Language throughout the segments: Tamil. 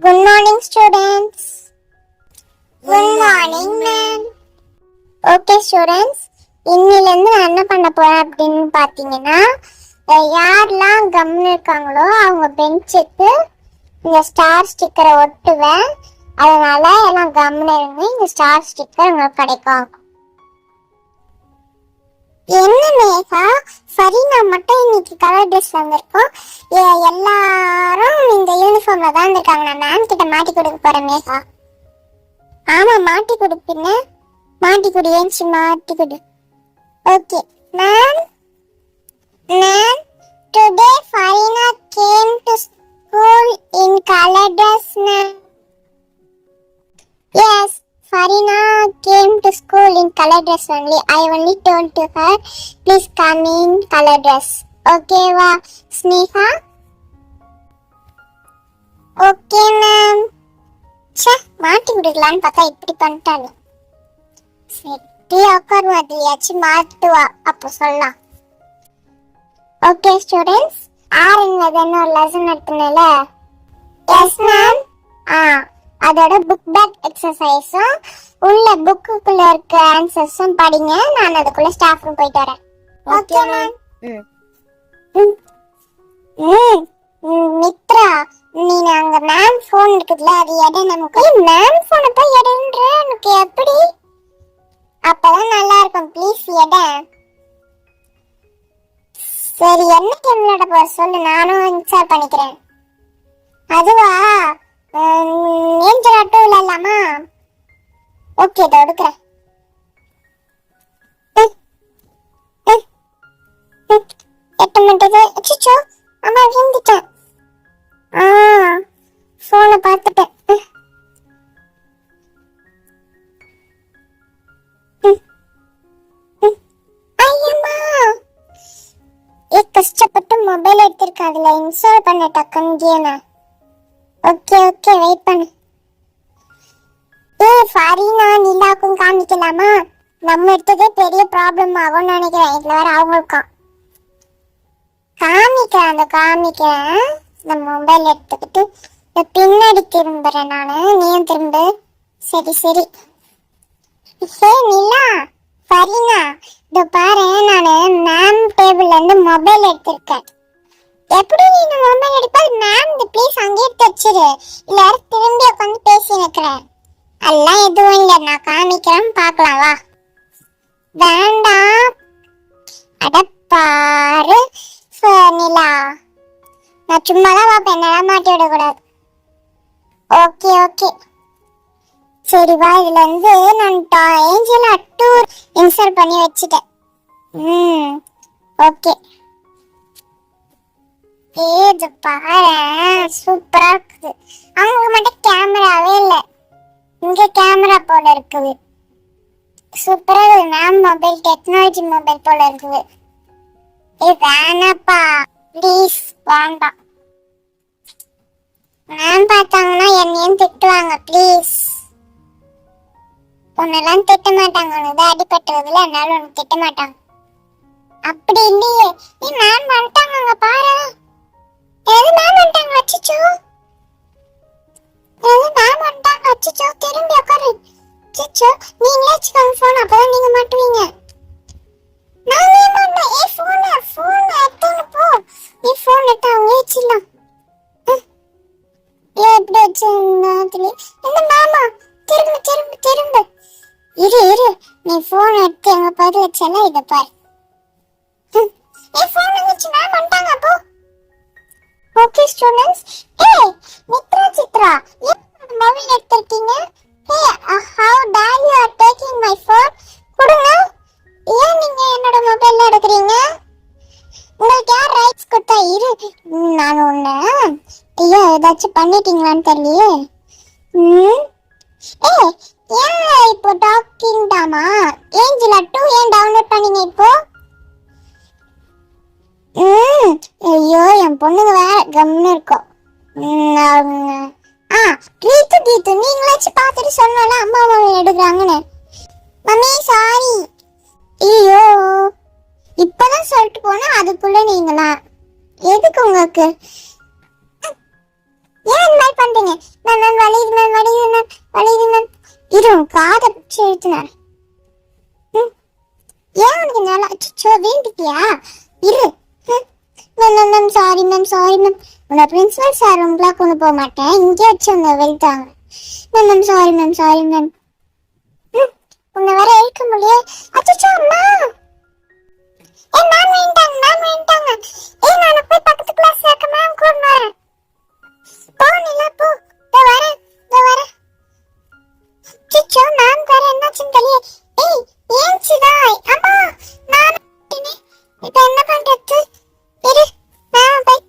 Good morning, students. Good morning, ma'am. Okay students இன்னிலேருந்து நான் என்ன பண்ண போறேன் அப்படின்னு பார்த்தீங்கன்னா யாரெல்லாம் கம்னு இருக்காங்களோ அவங்க பெஞ்சுக்கு இந்த ஸ்டார் ஸ்டிக்கரை ஒட்டுவேன். அதனால எல்லாம் கம்னு இருந்து இந்த ஸ்டார் ஸ்டிக்கர் உங்களுக்கு கிடைக்கும். என்ன மேகா? ஃபரீனா மட்டும் இன்னைக்கு கலர் ட்ரெஸ் வந்திருக்கோம் எ- எல்லாரும் இந்த யூனிஃபார்ம்ல தான் இருக்காங்க நான் மேம் கிட்ட மாட்டி கொடுக்க போறேன் மேகா ஆமா மாட்டி கொடுப்பின்னு மாட்டி கொடு ஏஞ்சி மாட்டி கொடு okay ma'am ma'am today Farina came to school in colour dress ma'am Yes, Farina came to school in color dress only. I only told to her, please come in color dress. Okay, wa, Sneha? Okay, ma'am. ச்சே மாட்டி விடுக்கலான்னு பார்த்தா இப்படி பண்ணிட்டானு. சரி உட்காருவா அதுலயாச்சும் மாட்டுவா. அப்போ சொல்லலாம். ஓகே ஸ்டூடெண்ட்ஸ் ஆறுங்கிறதுன்னு ஒரு லெசன் எடுத்துனல? எஸ் மேம் ஆ அதோட புக் பேக் எக்ஸசைஸும் உள்ள புக்குக்குள்ள இருக்க ஆன்சர்ஸும் படிங்க. நான் அதுக்குள்ள ஸ்டாஃப் ரூம் போயிட்டு வரேன். ஓகே மேம் ம். ம், மித்ரா நீ அங்க மேம் ஃபோன் இருக்குதுல அது எடை நமக்கு மேம் ஃபோனை போய் எடுன்ற எனக்கு எப்படி? அப்பதான் நல்லா இருக்கும். ப்ளீஸ் எடை. சரி என்ன கேம் விளையாட போற சொல்லு. நானும் இன்ஸ்டால் பண்ணிக்கிறேன். அதுவா? ஏஞ்சல் ஆட்டோ விளையாடலாமா ஓகே இதை எடுக்கிறேன். ம், ம், அச்சோ அம்மா விழுந்துட்டேன். ஃபோனை பார்த்துட்டேன் கஷ்டப்பட்டு மொபைல் எடுத்திருக்க அதுல இன்ஸ்டால் பண்ண டக்குன்னு ஓகே ஓகே வெயிட் பண்ணு. ஏ ஃபாரினா நிலாக்கும் காமிக்கலாமா? நம்ம எடுத்ததே பெரிய ப்ராப்ளம் ஆகும்னு நினைக்கிறேன். இதுல வேற அவங்களுக்கும் காமிக்கிறேன் அந்த காமிக்கிறேன். இந்த மொபைல் எடுத்துக்கிட்டு இப்போ பின்னாடி திரும்புறேன் நானு. நீயும் திரும்பு. சரி சரி. ஹே நிலா. ஃபரீனா இதோ பாரு நானு மேம் டேபிள்ல இருந்து மொபைல் எடுத்திருக்கேன். எப்படி நீ இந்த மொபைல் எடுப்பால் மேம் இந்த ப்ளீஸ் அங்கே எடுத்து வச்சிரு. இல்ல திரும்பி உட்காந்து பேசி நிற்கிறேன் எல்லாம் எதுவும் இல்லை. நான் காமிக்கிறேன். பார்க்கலாம் வா. வேண்டாம். அடப்பாரு நிலா. நான் சும்மா தான் பார்ப்பேன். என்னடா மாட்டி விடக்கூடாது. Okay okay. சரி வா இதுல இருந்து நான் ஏஞ்சல் டூ இன்சர்ட் பண்ணி வச்சுட்டேன். ம் ஓகே. பேஜ் பாரு சூப்பரா இருக்குது. அவங்க மட்டும் கேமராவே இல்லை. இங்க கேமரா போல இருக்குது. சூப்பரா இருக்குது. மேம் மொபைல் டெக்னாலஜி மொபைல் போல இருக்குது. ஏ வேணாப்பா. ப்ளீஸ் வேண்டாம். மேம் பார்த்தாங்கன்னா என்னையும் திட்டுவாங்க ப்ளீஸ் உன்னெல்லாம் திட்ட மாட்டாங்க உனக்கு தான் அடிபட்டுறதுல அதனால உனக்கு திட்ட மாட்டாங்க. அப்படி இல்லையே நீ மேம் வந்துட்டாங்க அங்க பாரு. எது மேம் வந்துட்டாங்க அச்சச்சோ? எது மேம் வந்துட்டாங்க அச்சச்சோ? திரும்பி உட்காரு. அச்சச்சோ நீங்களே வச்சுக்கோங்க ஃபோன் அப்பதான் நீங்க மாட்டுவீங்க. நான் ஏன் மாட்டேன்? ஏ ஃபோன் ஃபோன் எடுத்துன்னு போ. நீ ஃபோன் எடுத்து அவங்க வச்சிடலாம்? என்ன மாமா? திரும்ப திரும்ப திரும்ப. இரு இரு. நீ எடுத்து எங்க பாரு வச்சால இதை பாரு. ஏ வச்சு மேம் வந்துட்டாங்க ஓகே ஸ்டூடண்ட்ஸ் ஏய் மித்ரா சித்ரா. ஏன் மொபைல் எடுத்திருக்கீங்க? Hey how dare you are taking my phone கொடுங்க. ஏன் நீங்க ஏதாச்சும் பண்ணிட்டீங்களான்னு தெரியலையே. ம்? ஏ ஏன் இப்போ டாக்கிங் டாமா ஏஞ்சில் டூ ஏன் டவுன்லோட் பண்ணீங்க இப்போ? ம் ஐயோ என் பொண்ணுங்க வேற கம்னு இருக்கும் அவங்க. ஆ கீத்து கீத்து நீங்களாச்சும் பார்த்துட்டு சொன்னால அம்மா அம்மா எடுக்கிறாங்கன்னு. மம்மி சாரி ஐயோ. இப்பதான் சொல்லிட்டு போனா அதுக்குள்ள நீங்களா எதுக்கு உங்களுக்கு? ஏன் இந்த மாதிரி பண்றீங்க? நான் மேம் வலியுது மேம் வலியுது மேம் வலியுது மேம் இரு காதை பிடிச்சி எழுத்துனேன் ம். ஏன் உனக்கு நல்லா அச்சோ வேண்டிட்டியா? இரு. ம். Ma'am ma'am sorry ma'am sorry ma'am உன்னை பிரின்சிபல் சார் ரூம்லாம் கொண்டு போக மாட்டேன். இங்கே வச்சு உங்க வெளுத்தாங்க. Ma'am ma'am sorry ma'am sorry ma'am ம். உன்னை வர எழுக்க முடியாது அச்சோ அம்மா. ஏ மேம் வேண்டாங்க மேம் வேண்டாங்க. ஏ நான் போய் பக்கத்து கிளாஸ் இருக்க மேம் கூட்டு வரேன். போ நிலா போ. இதோ வரேன் இதோ வரேன் மேம் வேற என்னாச்சுன்னு தெரியல. ஏய் ஏன் சிதா அம்மா நான் இப்போ என்ன பண்றது? இரு போய்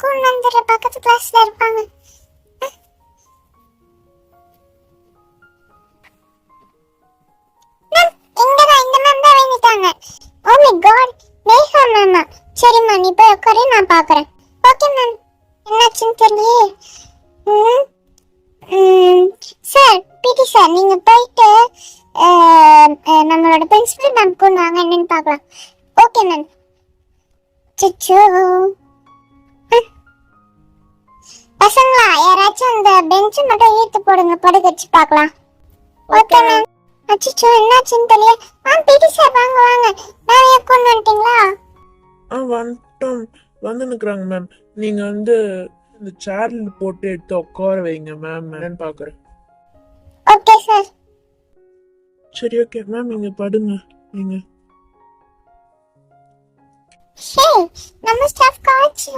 பக்கத்து கிளாஸ்ல இருப்பாங்க. Ma'am ma'am. சரிம்மா நீ போய் உட்காரு நான் பாக்குறேன். Okay ma'am. என்னாச்சுன்னு தெரியலையே. சார் பிடி சார் நீங்க போயிட்டு நம்மளோட பிரின்சிபல் மேம் கொண்டு வாங்க என்னன்னு பார்க்கலாம். ஓகே மேம் சிச்சோ பசங்களா யாராச்சும் அந்த பெஞ்சை மட்டும் ஈர்த்து போடுங்க படுக்கச்சு பார்க்கலாம். ஓகே மேம் அச்சோ என்னாச்சுன்னு தெரியல. ஆ பிடி சார் வாங்க வாங்க. நிறைய கொண்டு வந்துட்டீங்களா? ஆ வந்துட்டோம். வந்து நிற்கிறாங்க மேம் நீங்கள் வந்து இந்த சேர்ல போட்டு எடுத்து உட்கார வைங்க மேம் என்னன்னு பார்க்குறேன் ஓகே சார் சரி ஓகே மேம் நீங்கள் படுங்க. நீங்கள் ஹே நம்ம ஸ்டாஃப் காச்சு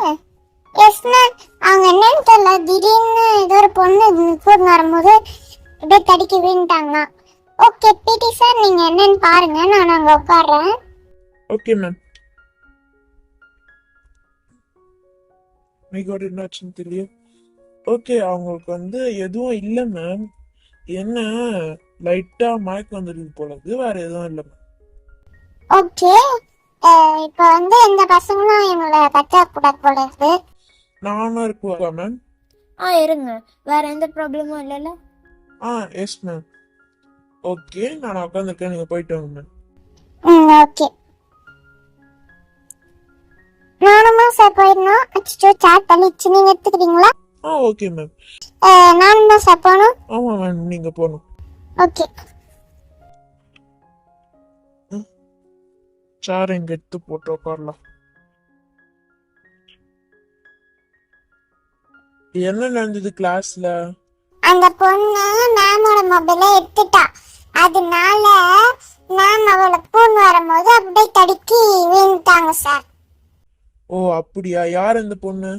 எஸ் மேம் அவங்க என்னன்னு தெரியல. திடீர்னு ஏதோ ஒரு பொண்ணு கூட்டு வரும்போது அப்படியே தடுக்கி விழுந்துட்டாங்க ஓகே பிடி சார் நீங்க என்னன்னு பாருங்க. நான் அங்க உட்காடுறேன் ஓகே மேம் மைகாட் என்னாச்சுன்னு தெரியல ஓகே அவங்களுக்கு வந்து எதுவும் இல்லை மேம் என்ன லைட்டாக மயக்கம் வந்துருக்கு போல இருக்கு. வேற எதுவும் இல்லை மேம் ஓகே இப்போ வந்து எந்த பசங்களும் எங்களை பச்சா கூடாது போல இருக்கு. நானும் இருக்குவா மேம் ஆ இருங்க. வேற எந்த ப்ராப்ளமும் இல்லைல்ல? ஆ எஸ் மேம் ஓகே நான் உட்காந்துருக்கேன் நீங்கள் போயிட்டு வாங்க மேம் ம் ஓகே நானுமா சார் போயிடணும் அச்சோ சாட் தள்ளிச்சு நீங்க எடுத்துக்கிறீங்களா? ஆ ஓகே மேம் நானுமா சார் போகணும். ஆமாம் மேம் நீங்கள் போகணும். ஓகே சேர் இங்கே எடுத்து போட்டு உட்காரலாம் என்ன நடந்தது கிளாஸ்ல அந்த பொண்ணு மேமோட மொபைலை எடுத்துட்டா. அதனால மேம் அவளை பூன் வரும்போது அப்படியே தடுக்கி விழுந்துட்டாங்க சார் ஓ அப்படியா? யார் அந்த பொண்ணு?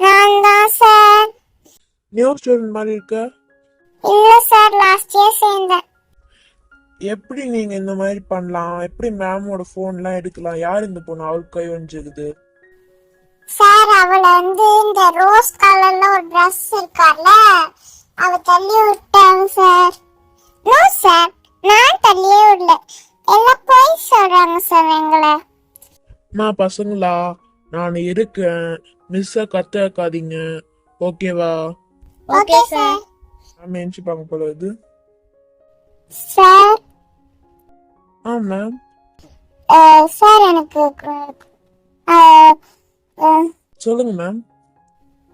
நான் தான் சார். நியூ ஸ்டூடெண்ட் மாதிரி இருக்க? இல்ல சார். லாஸ்ட் இயர் சேர்ந்தேன். எப்படி நீங்க இந்த மாதிரி பண்ணலாம்? எப்படி மேமோட போன்லாம் எடுக்கலாம்? யார் இந்த பொண்ணு? அவளுக்கு கை வஞ்சிருக்குது சார் அவளை வந்து இந்த ரோஸ் கலர்ல ஒரு Dress இருக்கார்ல அவ தள்ளி விட்டாங்க சார். No sir. நான் தள்ளியே விடல. எல்லாம் போய் சொல்றாங்க சார் எங்களை. நான் பசங்களா? நான் இருக்கேன். மிஸ்ஸை கத்த வைக்காதீங்க ஓகேவா ஓகே சார் மேம் எஞ்சிப்பாங்க போல இது. சார் ஆ மேம் சார் எனக்கு சொல்லுங்க மேம்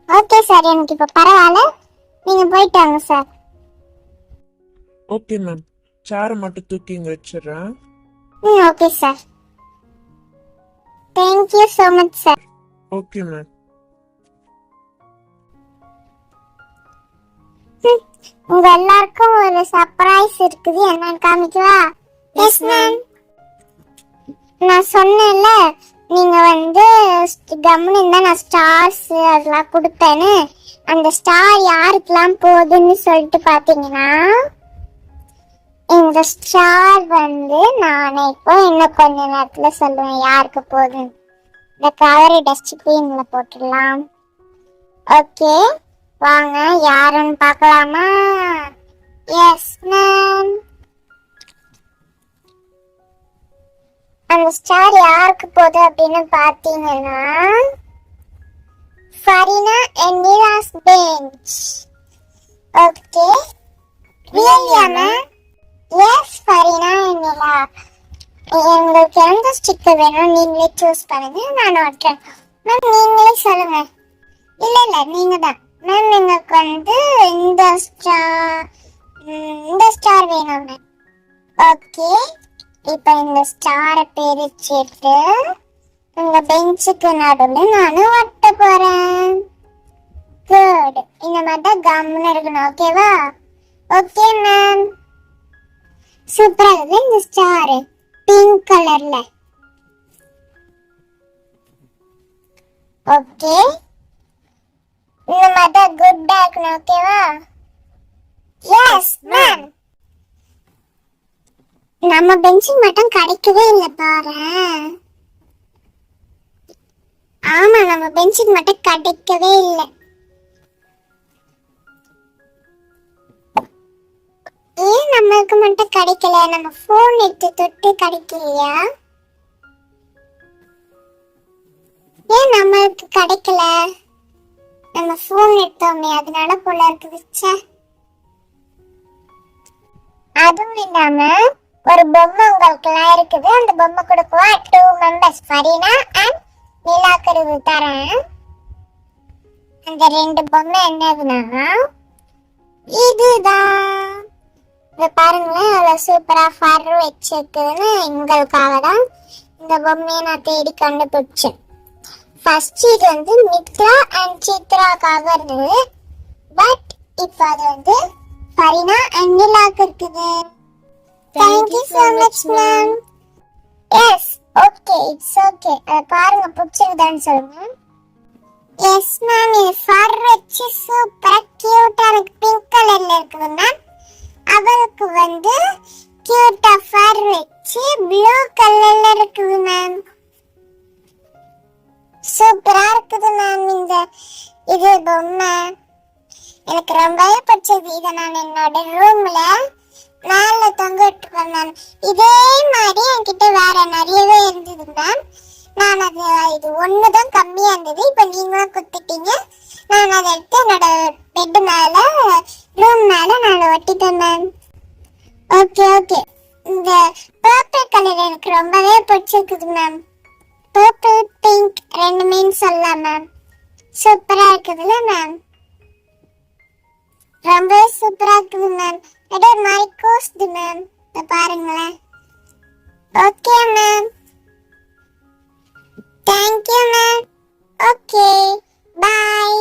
ஓகே சார் எனக்கு இப்போ பரவாயில்ல. நீங்க போயிட்டு வாங்க சார் ஓகே மேம் சேரை மட்டும் தூக்கி இங்க வச்சிடுறேன். ம் okay sir thank you so much sir okay ma'am உங்க எல்லாருக்கும் ஒரு சர்ப்ரைஸ் இருக்குது. என்னன்னு காமிக்கவா? எஸ் மேம் நான் சொன்னேன்ல நீங்க வந்து கம்னு இருந்தா நான் ஸ்டார்ஸ் அதெல்லாம் கொடுப்பேன்னு. அந்த ஸ்டார் யாருக்கெல்லாம் போகுதுன்னு சொல்லிட்டு பாத்தீங்கன்னா இந்த ஸ்டார் வந்து நானே. இப்போ இன்னும் கொஞ்ச நேரத்துல சொல்லுவேன் யாருக்கு போகுதுன்னு இந்த கவரை டஸ்ட்பின்ல போட்டுடலாம். ஓகே வாங்க யாருன்னு பார்க்கலாமா? எஸ் மேம் அந்த ஸ்டார் யாருக்கு போகுது அப்படின்னு பார்த்தீங்கன்னா Farina Nila's bench okay really ma'am yes Farina and Nila உங்களுக்கு எந்த ஸ்டிக்கர் வேணும் நீங்களே சூஸ் பண்ணுங்க நான் ஒட்டுறேன் மேம் நீங்களே சொல்லுங்க. இல்ல இல்ல நீங்க தான் மேம் எங்களுக்கு வந்து இந்த ஸ்டார் இந்த ஸ்டார் வேணும் மேம் ஓகே இப்போ இந்த ஸ்டாரை பிரிச்சுட்டு இந்த பெஞ்சுக்கு நடுவில் நானும் ஒட்ட போறேன். குட் இந்த மாதிரி தான் கம்னு இருக்கணும் ஓகேவா ஓகே மேம் சூப்பரா இருக்குது இந்த ஸ்டார் பிங்க் கலர்ல ஓகே இந்த மாதிரி தான் குட்டா இருக்கணும் ஓகேவா எஸ் மேம் நம்ம பெஞ்சுக்கு மட்டும் கிடைக்கவே இல்லை பாரு. ஆமா நம்ம பெஞ்சுக்கு மட்டும் கிடைக்கவே இல்லை. மட்டும் கிடைக்கல. நம்ம போன் எடுத்து தொட்டு கிடைக்கலையா? ஏன் நம்மளுக்கு கிடைக்கல? நம்ம போன் எடுத்தோமே அதனால போல இருக்குது விச்ச அதுவும் இல்லாம ஒரு பொம்மை உங்களுக்கு எல்லாம் இருக்குது. அந்த பொம்மை கொடுக்குவா டூ மெம்பர்ஸ் ஃபரீனா அண்ட் நிலாக்கருது தரேன். அந்த ரெண்டு பொம்மை என்னதுன்னா இதுதான். இத பாருங்களேன் அவ்வளவு சூப்பரா ஃபர் வச்சிருக்குதுன்னு எங்களுக்காக தான் இந்த பொம்மையை நான் தேடி கண்டுபிடிச்சேன். ஃபர்ஸ்ட் இது வந்து மித்ரா அண்ட் சித்ராக்காக இருந்தது. பட் இப்போ அது வந்து ஃபரினா அண்ட் நிலாக்கு இருக்குது. Thank you so much ma'am yes okay it's okay அதை பாருங்க பிடிச்சிருக்குதான்னு சொல்லுங்க. எஸ் மேம் இது ஃபர் வச்சு சூப்பரா கியூட்டா எனக்கு பிங்க் கலர்ல இருக்குது மேம் அவளுக்கு வந்து கியூட்டா ஃபர் வச்சு ப்ளூ கலர்ல இருக்குது மேம் சூப்பரா இருக்குது மேம் இந்த இது பொம்மை. எனக்கு ரொம்பவே பிடிச்சது இதை நான் என்னோட ரூம்ல மேல தொங்க விட்டுருப்பேன் மேம் இதே மாதிரி என்கிட்ட வேற நிறையவே இருந்தது மேம் நான் அது இது ஒன்று தான் கம்மியாக இருந்தது இப்போ நீங்களும் கொடுத்துட்டீங்க நான் அதை எடுத்து என்னோட பெட்டு மேலே ரூம் மேலே நான் ஒட்டிட்டேன் மேம் ஓகே ஓகே இந்த பர்பிள் கலர் எனக்கு ரொம்பவே பிடிச்சிருக்குது மேம் பர்பிள் பிங்க் ரெண்டுமே சொல்லலாம் மேம் சூப்பராக இருக்குதுல்ல மேம் ரொம்பவே சூப்பராக இருக்குது மேம் அப்படியே மாதிரி கோஸ்து மேம் இப்போ பாருங்களேன். Okay ma'am thank you ma'am okay bye